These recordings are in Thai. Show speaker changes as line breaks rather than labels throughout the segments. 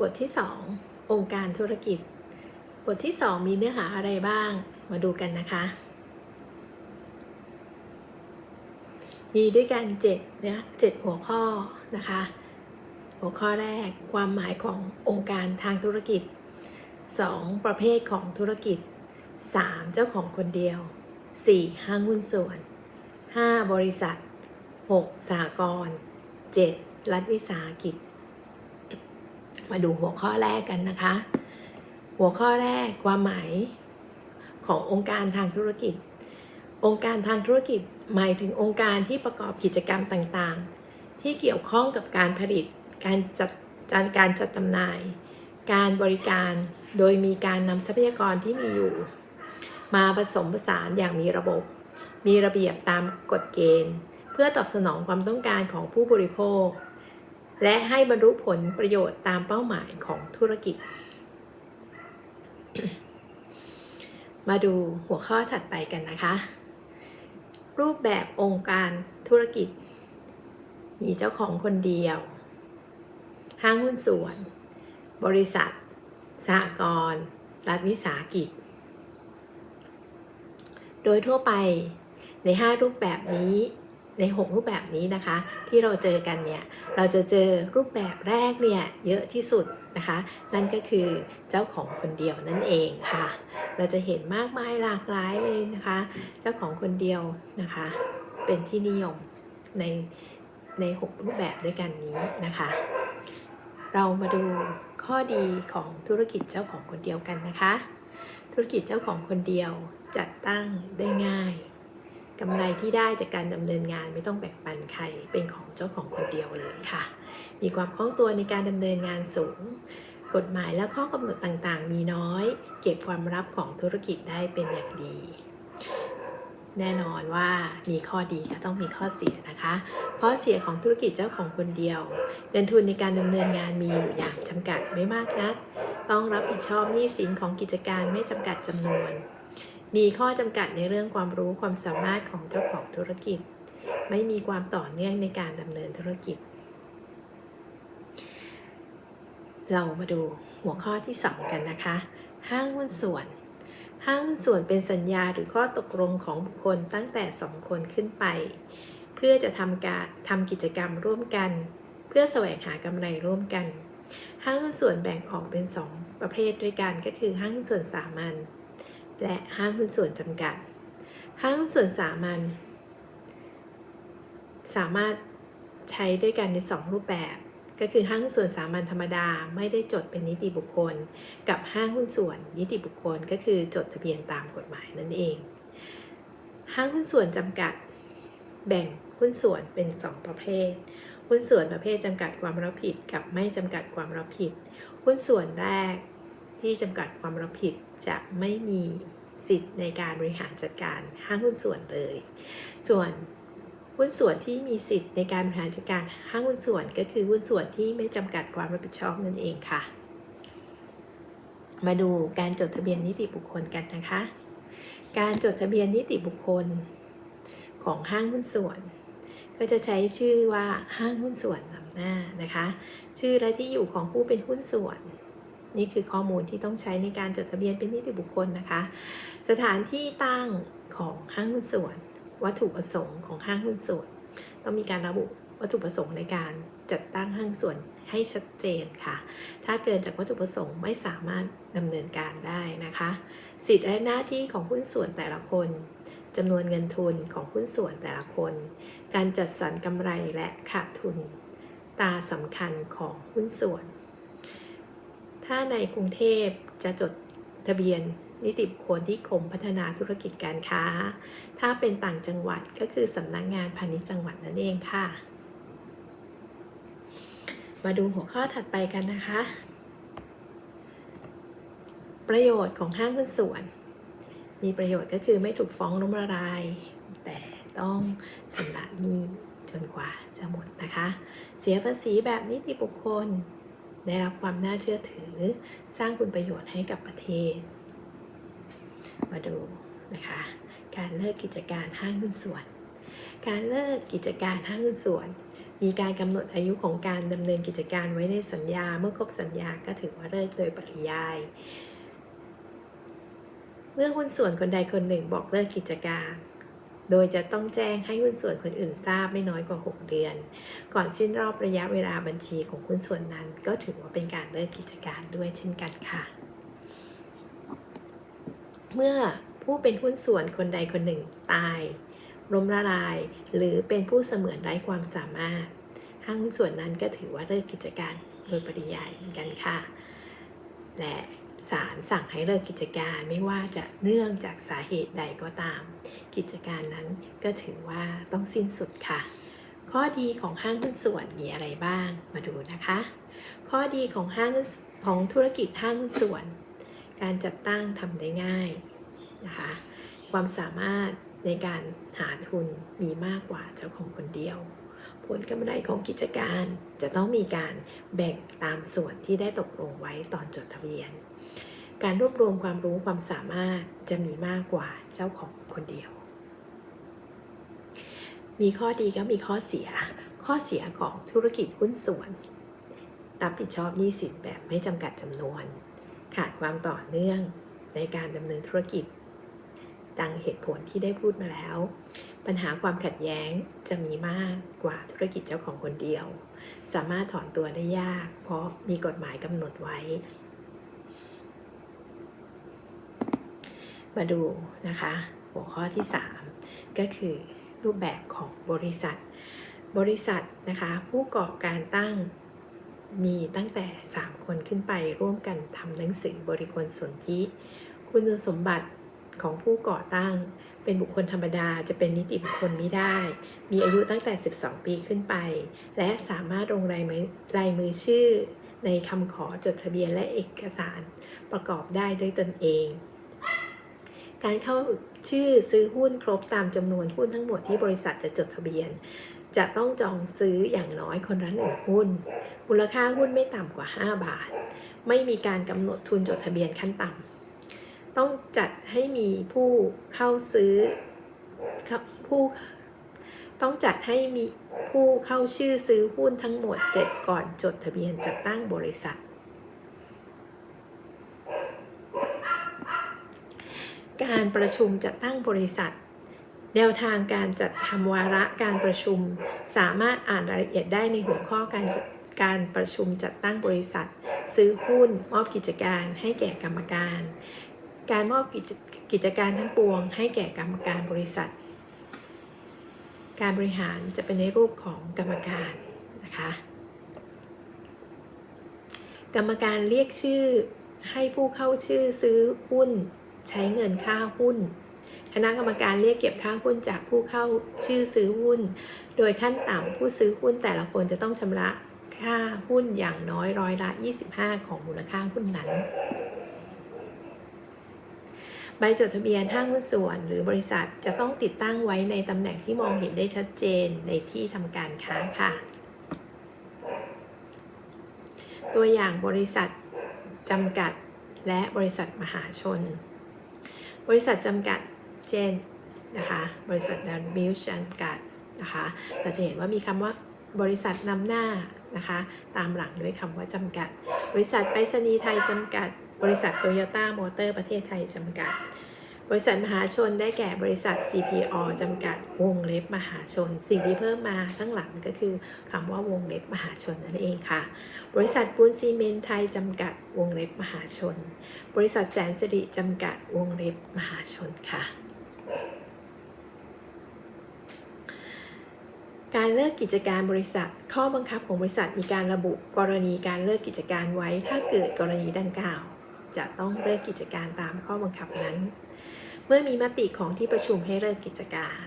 บทที่ 2 องค์การธุรกิจ บทที่ 2 มีเนื้อหาอะไรบ้าง มาดูกันนะคะ มีด้วยกัน7เนื้อ7หัวข้อนะคะ หัวข้อแรกความหมายขององค์การทางธุรกิจ 2. ประเภทของธุรกิจ 3. เจ้าของคนเดียว 4. ห้างหุ้นส่วน 5. บริษัท 6. สหกรณ์ 7. รัฐวิสาหกิจ มาดูหัวข้อแรกกันนะคะ หัวข้อแรกความหมายขององค์การทางธุรกิจ องค์การทางธุรกิจหมายถึงองค์การที่ประกอบกิจกรรมต่างๆ ที่เกี่ยวข้องกับการผลิต การจัดการการจัดจำหน่าย การบริการ โดยมีการนำทรัพยากรที่มีอยู่ มาผสมผสานอย่างมีระบบ มีระเบียบตามกฎเกณฑ์ เพื่อตอบสนองความต้องการของผู้บริโภค และให้บรรลุผลประโยชน์ตามเป้าหมายของธุรกิจ มาดูหัวข้อถัดไปกันนะคะ รูปแบบองค์การธุรกิจ มีเจ้าของคนเดียว ห้างหุ้นส่วน บริษัท สหกรณ์รัฐวิสาหกิจ โดยทั่วไปใน 5 รูปแบบนี้ ใน 6 รูปแบบนี้นะคะ ที่เราเจอกันเนี่ยเราจะเจอรูปแบบแรกเนี่ยเยอะที่สุดนะคะ นั่นก็คือเจ้าของคนเดียวนั่นเองค่ะ เราจะเห็นมากมายหลากหลายเลยนะคะ เจ้าของคนเดียวนะคะ เป็นที่นิยมในใน 6 รูปแบบด้วยกันนี้นะคะ เรามาดูข้อดีของธุรกิจเจ้าของคนเดียวกันนะคะ ธุรกิจเจ้าของคนเดียวจัดตั้งได้ง่าย กำไรที่ได้จากการดำเนินงานไม่ต้องแบ่งปันใครเป็นของเจ้าของคนเดียวเลยค่ะ มีความคล่องตัวในการดำเนินงานสูง กฎหมายและข้อกำหนดต่างๆ มีน้อย เก็บความลับของธุรกิจได้เป็นอย่างดี แน่นอนว่ามีข้อดีก็ต้องมีข้อเสียนะคะ ข้อเสียของธุรกิจเจ้าของคนเดียว เงินทุนในการดำเนินงานมีอยู่อย่างจำกัดไม่มากนัก ต้องรับผิดชอบหนี้สินของกิจการไม่จำกัดจำนวน มีข้อจำกัดในเรื่องความรู้ความสามารถของเจ้าของธุรกิจ ไม่มีความต่อเนื่องในการดำเนินธุรกิจ เรามาดูหัวข้อที่ 2 กันนะคะ ห้างหุ้นส่วน ห้างหุ้นส่วนเป็นสัญญาหรือข้อตกลงของบุคคลตั้งแต่ 2 คนขึ้นไป เพื่อจะทำการทำกิจกรรมร่วมกัน เพื่อแสวงหากำไรร่วมกัน ห้างหุ้นส่วนแบ่งออกเป็น 2 ประเภทด้วยกันก็คือห้างหุ้นส่วนสามัญ และห้างหุ้นส่วนจำกัด ห้างหุ้นส่วนสามัญสามารถใช้ด้วยกันใน 2 รูปแบบ ก็คือห้างหุ้นส่วนสามัญธรรมดาไม่ได้จดเป็นนิติบุคคล กับห้างหุ้นส่วนนิติบุคคล ก็คือจดทะเบียนตามกฎหมายนั่นเอง ห้างหุ้นส่วนจำกัด แบ่งหุ้นส่วนเป็น 2 ประเภท หุ้นส่วนประเภทจำกัดความรับผิดกับไม่จำกัดความรับผิด หุ้นส่วนแรก ที่จำกัดความรับผิดจะไม่มีสิทธิ์ในการบริหารจัดการห้างหุ้นส่วนเลย ส่วนหุ้นส่วนที่มีสิทธิ์ในการบริหารจัดการห้างหุ้นส่วนก็คือหุ้นส่วนที่ไม่จำกัดความรับผิดชอบนั่นเองค่ะ มาดูการจดทะเบียนนิติบุคคลกันนะคะ การจดทะเบียนนิติบุคคลของห้างหุ้นส่วน ก็จะใช้ชื่อว่าห้างหุ้นส่วนนำหน้านะคะ ชื่อและที่อยู่ของผู้เป็นหุ้นส่วน นี่คือข้อมูลที่ต้องใช้ในการจดทะเบียนเป็นนิติบุคคลนะคะ สถานที่ตั้งของห้างหุ้นส่วน วัตถุประสงค์ของห้างหุ้นส่วน ต้องมีการระบุวัตถุประสงค์ในการจัดตั้งห้างส่วนให้ชัดเจนค่ะ ถ้าเกินจากวัตถุประสงค์ไม่สามารถดำเนินการได้นะคะ สิทธิและหน้าที่ของหุ้นส่วนแต่ละคนจำนวนเงินทุนของหุ้นส่วนแต่ละคน การจัดสรรกำไรและขาดทุน ตาสำคัญของหุ้นส่วน ถ้าในกรุงเทพจะจดทะเบียนนิติบุคคลที่กรมพัฒนาธุรกิจการค้า ถ้าเป็นต่างจังหวัดก็คือสำนักงงานพาณิชย์จังหวัดนั่นเองค่ะ มาดูหัวข้อถัดไปกันนะคะ ประโยชน์ของห้างหุ้นส่วน มีประโยชน์ก็คือไม่ถูกฟ้องล้มละลาย แต่ต้องชำระหนี้จนกว่าจะหมดนะคะ เสียภาษีแบบนิติบุคคล ได้รับความน่าเชื่อถือ สร้างคุณประโยชน์ให้กับประเทศ มาดูนะคะ การเลิกกิจการห้างหุ้นส่วน การเลิกกิจการห้างหุ้นส่วน มีการกำหนดอายุของการดำเนินกิจการไว้ในสัญญา เมื่อครบสัญญาก็ถือว่าเลิกโดยปริยาย เมื่อหุ้นส่วนคนใดคนหนึ่งบอกเลิกกิจการ โดยจะต้องแจ้งให้หุ้นส่วนคนอื่นทราบไม่น้อยกว่า 6 เดือน ก่อนสิ้นรอบระยะเวลาบัญชีของหุ้นส่วนนั้น ก็ถือว่าเป็นการเลิกกิจการด้วยเช่นกันค่ะ เมื่อผู้เป็นหุ้นส่วนคนใดคนหนึ่งตายล้มละลาย หรือเป็นผู้เสมือนไร้ความสามารถ ห้างหุ้นส่วนนั้นก็ถือว่าเลิกกิจการโดยปริยายเหมือนกันค่ะ และ ศาลสั่งให้เลิกกิจการไม่ว่าจะเนื่องจากสาเหตุใดก็ตาม กิจการนั้นก็ถือว่าต้องสิ้นสุดค่ะ ข้อดีของห้างหุ้นส่วนมีอะไรบ้างมาดูนะคะ ข้อดีของห้างของธุรกิจห้างหุ้นส่วน การจัดตั้งทำได้ง่ายนะคะ ความสามารถในการหาทุนมีมากกว่าเจ้าของคนเดียว ผลกำไรของกิจการจะต้องมีการแบ่งตามส่วนที่ได้ตกลงไว้ตอนจดทะเบียน การรวบรวมความรู้ความสามารถจะมีมากกว่าเจ้าของคนเดียว มีข้อดีก็มีข้อเสีย ข้อเสียของธุรกิจหุ้นส่วน รับผิดชอบหนี้สินแบบไม่จำกัดจำนวน ขาดความต่อเนื่องในการดำเนินธุรกิจ ดังเหตุผลที่ได้พูดมาแล้ว ปัญหาความขัดแย้งจะมีมากกว่าธุรกิจเจ้าของคนเดียว สามารถถอนตัวได้ยาก เพราะมีกฎหมายกำหนดไว้ มาดูนะคะ หัวข้อที่ 3 ก็คือรูปแบบของบริษัท บริษัทนะคะผู้ก่อการตั้งมีตั้งแต่ 3 คนขึ้นไปร่วมกันทำหนังสือบริคลสนธิคุณสมบัติของผู้ก่อตั้ง เป็นบุคคลธรรมดาจะเป็นนิติบุคคลไม่ได้ มีอายุตั้งแต่ 12 ปีขึ้นไป และสามารถลงลายมือลายมือชื่อ ในคำขอจดทะเบียนและเอกสารประกอบได้ด้วยตนเอง การเข้าชื่อซื้อหุ้นครบตามจำนวนหุ้นทั้งหมดที่บริษัทจะจดทะเบียน จะต้องจองซื้ออย่างน้อยคนละหนึ่งหุ้น มูลค่าหุ้นไม่ต่ำกว่า 5 บาท ไม่มีการกำหนดทุนจดทะเบียนขั้นต่ำต้องจัดให้มีผู้เข้าซื้อผู้ต้องจัดให้มีผู้เข้าชื่อซื้อหุ้นทั้งหมดเสร็จก่อนจดทะเบียนจัดตั้งบริษัท การประชุมจัดตั้งบริษัท แนวทางการจัดทำวาระการประชุม สามารถอ่านรายละเอียดได้ในหัวข้อการจัดการประชุมจัดตั้งบริษัท ซื้อหุ้น มอบกิจการให้แก่กรรมการ การมอบกิจกิจการทั้งปวง ให้แก่กรรมการบริษัท การบริหารจะเป็นในรูปของกรรมการนะคะกรรมการเรียกชื่อให้ผู้เข้าชื่อซื้อหุ้น ใช้เงินค่าหุ้น คณะกรรมการเรียกเก็บค่าหุ้นจากผู้เข้าชื่อซื้อหุ้น โดยขั้นต่ำผู้ซื้อหุ้นแต่ละคนจะต้องชำระค่าหุ้นอย่างน้อยร้อยละ 25 ของมูลค่าหุ้นนั้น ใบจดทะเบียนห้างหุ้นส่วนหรือบริษัทจะต้องติดตั้งไว้ในตำแหน่งที่มองเห็นได้ชัดเจนในที่ทำการค้าค่ะ ตัวอย่างบริษัทจำกัดและบริษัทมหาชน บริษัทจำกัดเช่นนะคะบริษัทดันบิลจำกัดนะคะเราจะเห็นว่ามีคำว่าบริษัทนำหน้านะคะตามหลังด้วยคำว่าจำกัด บริษัทไปรษณีย์ไทยจำกัด บริษัทโตโยต้ามอเตอร์ประเทศไทยจำกัด บริษัทมหาชนได้แก่บริษัท CPO จำกัดวงเล็บมหาชน สิ่งที่เพิ่มมาข้างหลังก็คือคำว่าวงเล็บมหาชนนั่นเองค่ะ บริษัทปูนซีเมนไทยจำกัดวงเล็บมหาชน บริษัทแสนสิริจำกัดวงเล็บมหาชนค่ะ การเลิกกิจการบริษัท ข้อบังคับของบริษัทมีการระบุกรณีการเลิกกิจการไว้ ถ้าเกิดกรณีดังกล่าว จะต้องเลิกกิจการตามข้อบังคับนั้น มื่อมีมติของที่ประชุมให้เลิกกิจการ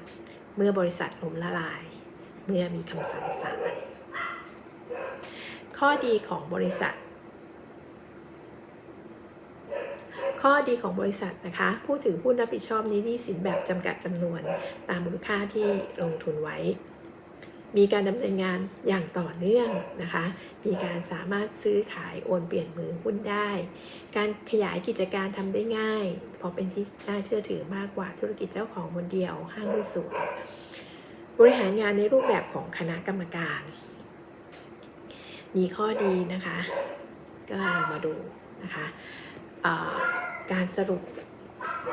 เมื่อบริษัทล้มละลาย เมื่อมีคำสั่งศาลข้อดีของบริษัท ข้อดีของบริษัทนะคะ ผู้ถือหุ้นรับผิดชอบนี้หนี้สินแบบจำกัดจำนวนตามมูลค่าที่ลงทุนไว้ มีการดำเนินงานอย่างต่อเนื่องนะคะ มีการสามารถซื้อขายโอนเปลี่ยนมือหุ้นได้ การขยายกิจการทำได้ง่าย เพราะเป็นที่น่าเชื่อถือมากกว่าธุรกิจเจ้าของคนเดียวห้างหุ้นส่วนบริหารงานในรูปแบบของคณะกรรมการ มีข้อดีนะคะ ก็ลองมาดูนะคะการสรุป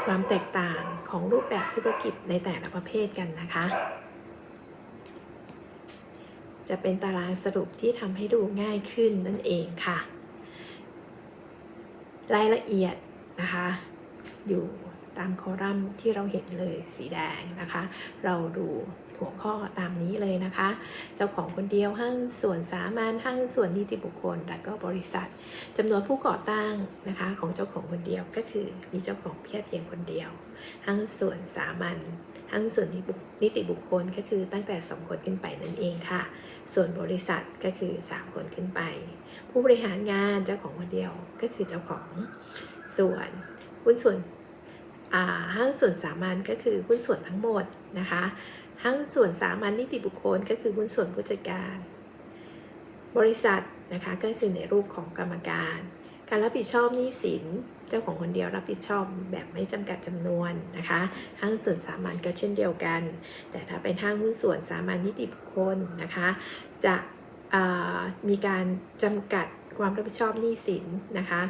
ความแตกต่างของรูปแบบธุรกิจในแต่ละประเภทกันนะคะ จะเป็นตารางสรุปที่ทำให้ดูง่ายขึ้นนั่นเองค่ะ รายละเอียดนะคะ อยู่ตามคอลัมน์ที่เราเห็นเลยสีแดงนะคะ เราดูหัวข้อตามนี้เลยนะคะ เจ้าของคนเดียวห้างส่วนสามัญห้างส่วนนิติบุคคล และก็บริษัทจำนวนผู้ก่อตั้งนะคะของเจ้าของคนเดียวก็คือมีเจ้าของเพียงเพียงคนเดียว ห้างส่วนสามัญ ห้างส่วนนิติบุคคลก็คือตั้งแต่ 2 คนขึ้นไปนั่นเองค่ะ ส่วนบริษัทก็คือ 3 คนขึ้นไป ผู้บริหารงานเจ้าของคนเดียวก็คือเจ้าของ ส่วนหุ้นส่วนห้างส่วนสามัญก็คือหุ้นส่วนทั้งหมดนะคะห้างส่วนสามัญนิติบุคคลก็คือหุ้นส่วนผู้จัดการ บริษัทนะคะก็คือในรูปของกรรมการ การรับผิดชอบหนี้สิน เจ้าของคนเดียวรับผิดชอบแบบไม่จำกัดจำนวนนะคะห้างส่วนสามัญก็เช่นเดียวกัน แต่ถ้าเป็นห้างหุ้นส่วนสามัญนิติบุคคลนะคะ จะมีการจำกัดความรับผิดชอบหนี้สินนะคะ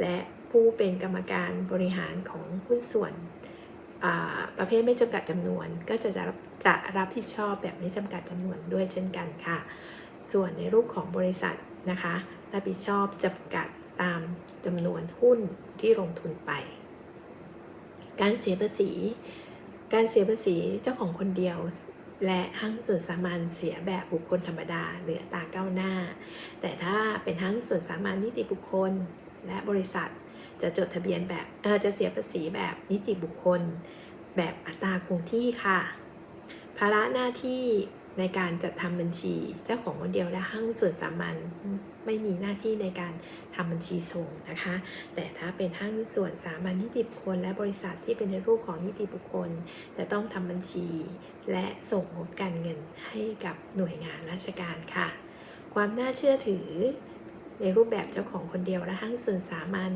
และผู้เป็นกรรมการบริหารของหุ้นส่วนประเภทไม่จำกัดจำนวน ก็จะจะจะรับผิดชอบแบบไม่จำกัดจำนวนด้วยเช่นกันค่ะ ส่วนในรูปของบริษัทนะคะ รับผิดชอบจำกัดตามจำนวนหุ้น ที่ลงทุนไป การเสียภาษี การเสียภาษีเจ้าของคนเดียว และห้างส่วนสามัญเสียแบบบุคคลธรรมดาหรืออัตาก้าวหน้า แต่ถ้าเป็นห้างส่วนสามัญนิติบุคคล และบริษัทจะจดทะเบียนแบบเออจะเสียภาษีแบบนิติบุคคล แบบอัตราคงที่ค่ะ ภาระหน้าที่ ในการจัดทำบัญชีเจ้าของคนเดียวและห้างส่วนสามัญไม่มีหน้าที่ในการทำบัญชีส่งนะคะ แต่ถ้าเป็นห้างส่วนสามัญนิติบุคคล และบริษัทที่เป็นในรูปของนิติบุคคล จะต้องทำบัญชี และส่งงบการเงินให้กับหน่วยงานราชการค่ะ ความน่าเชื่อถือ ในรูปแบบเจ้าของคนเดียวและห้างส่วนสามัญ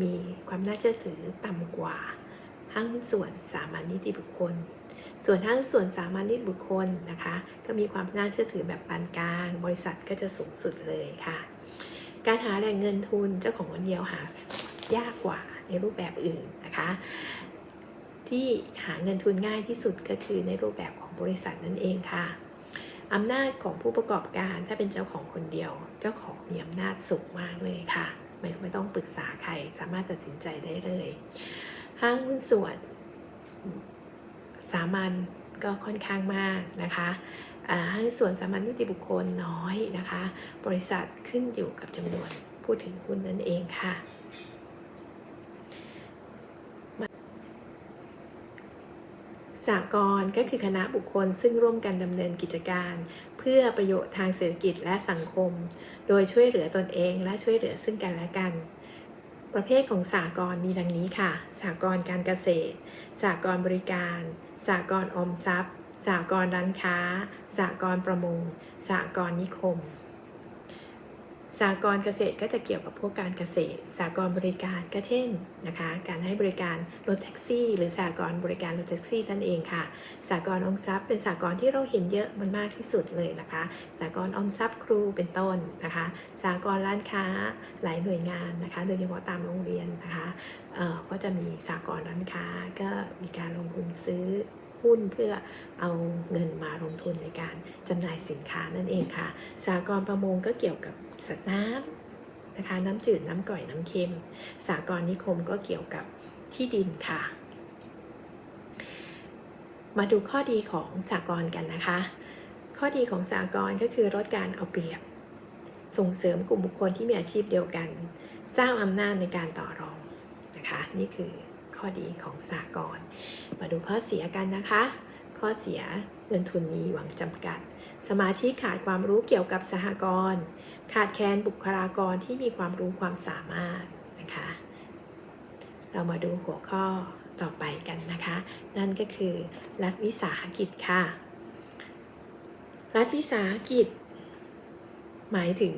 มีความน่าเชื่อถือต่ำกว่าห้างส่วนสามัญนิติบุคคล ส่วนห้างส่วนสามัญนิติบุคคลนะคะ ก็มีความน่าเชื่อถือแบบปานกลาง บริษัทก็จะสูงสุดเลยค่ะ การหาแหล่งเงินทุนเจ้าของคนเดียวหายากกว่าในรูปแบบอื่นนะคะ ที่หาเงินทุนง่ายที่สุดก็คือในรูปแบบของบริษัทนั่นเองค่ะอำนาจของผู้ประกอบการถ้าเป็นเจ้าของคนเดียว เจ้าของมีอำนาจสูงมากเลยค่ะ ไม่ไม่ต้องปรึกษาใครสามารถตัดสินใจได้เลย ห้างหุ้นส่วน สามัญก็ค่อนข้างมากนะคะอ่าห้างส่วนสามัญนิติบุคคลน้อยนะคะ บริษัทขึ้นอยู่กับจำนวนผู้ถือหุ้นนั่นเองค่ะ สากลก็คือคณะบุคคลซึ่งร่วมกันดำเนินกิจการ เพื่อประโยชน์ทางเศรษฐกิจและสังคม โดยช่วยเหลือตนเองและช่วยเหลือซึ่งกันและกัน ประเภทของสากลมีดังนี้ค่ะ สากลการเกษตร สากลบริการ สากลออมทรัพย์ สากลร้านค้า สากลประมง สากลนิคม สากลเกษตรก็จะเกี่ยวกับพวกการเกษตร สากลบริการก็เช่นนะคะ การให้บริการรถแท็กซี่ หรือสากลบริการรถแท็กซี่นั่นเองค่ะ สากลออมทรัพย์ เป็นสากลที่เราเห็นเยอะมันมากที่สุดเลยนะคะ สากลออมทรัพย์ครูเป็นต้นนะคะ สากลร้านค้าหลายหน่วยงานนะคะ โดยเฉพาะตามโรงเรียนนะคะก็จะมีสากลร้านค้าก็มีการลงทุนซื้อหุ้นเพื่อเอาเงินมาลงทุนในการจำหน่ายสินค้านั่นเองค่ะ สากลประมงก็เกี่ยวกับ สัตว์น้ำนะคะ น้ำจืดน้ำก่อยน้ำเค็มสากลนิคมก็เกี่ยวกับที่ดินค่ะ มาดูข้อดีของสากลกันนะคะ ข้อดีของสากลก็คือลดการเอาเปรียบ ส่งเสริมกลุ่มบุคคลที่มีอาชีพเดียวกัน สร้างอำนาจในการต่อรองนะคะ นี่คือข้อดีของสากลมาดูข้อเสียกันนะคะ ข้อเสีย งินทุนมีหวังจำกัด สมาชิกขาดความรู้เกี่ยวกับสหกรณ์ขาดแคลนบุคลากรที่มีความรู้ความสามารถนะคะ เรามาดูหัวข้อต่อไปกันนะคะ นั่นก็คือรัฐวิสาหกิจค่ะ รัฐวิสาหกิจ หมายถึง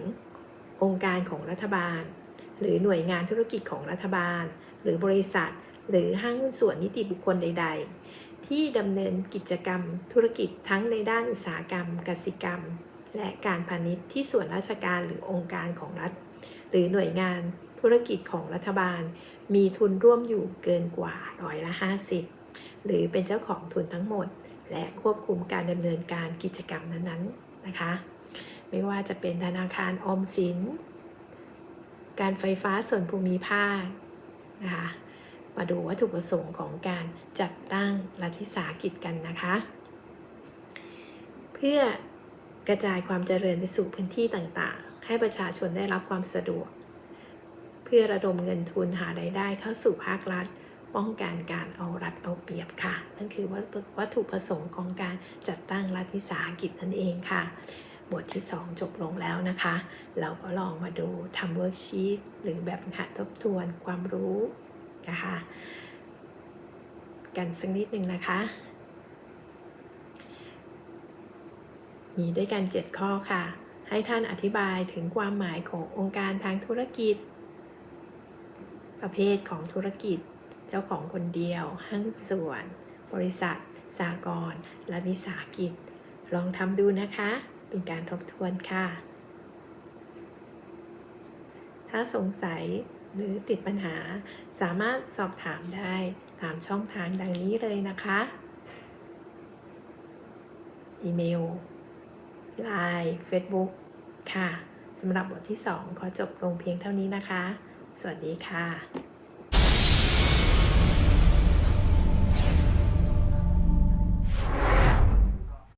องค์การของรัฐบาล หรือหน่วยงานธุรกิจของรัฐบาล หรือบริษัท หรือห้างหุ้นส่วนนิติบุคคลใด ๆ ที่ดำเนินกิจกรรมธุรกิจทั้งในด้านอุตสาหกรรม กสิกรรม และการพาณิชย์ที่ส่วนราชการหรือองค์การของรัฐ หรือหน่วยงานธุรกิจของรัฐบาล มีทุนร่วมอยู่เกินกว่าร้อยละ 50 หรือเป็นเจ้าของทุนทั้งหมด และควบคุมการดำเนินการกิจกรรมนั้นๆนะคะ ไม่ว่าจะเป็นธนาคารออมสิน การไฟฟ้าส่วนภูมิภาคนะคะ มาดูวัตถุประสงค์ของการจัดตั้งรัฐวิสาหกิจกันนะคะ เพื่อกระจายความเจริญไปสู่พื้นที่ต่างๆ ให้ประชาชนได้รับความสะดวก เพื่อระดมเงินทุนหารายได้เข้าสู่ภาครัฐ ป้องกันการเอารัดเอาเปรียบค่ะ นั่นคือวัตถุประสงค์ของการจัดตั้งรัฐวิสาหกิจนั่นเองค่ะบทที่ 2 จบลงแล้วนะคะ เราก็ลองมาดูทำเวิร์กชีตหรือแบบฝึกหัดทบทวนความรู้ นะคะ กันสักนิดหนึ่งนะคะ มีด้วยกัน 7 ข้อค่ะ ให้ท่านอธิบายถึงความหมายขององค์การทางธุรกิจ ประเภทของธุรกิจ เจ้าของคนเดียว ห้างส่วน บริษัท สากลและวิสาหกิจ ลองทำดูนะคะ เป็นการทบทวนค่ะ ถ้าสงสัย หรือติดปัญหา สามารถสอบถามได้ตามช่องทางดังนี้เลยนะคะ อีเมล Line Facebook ค่ะสำหรับบทที่ 2 ขอจบลงเพียงเท่านี้นะคะ สวัสดีค่ะ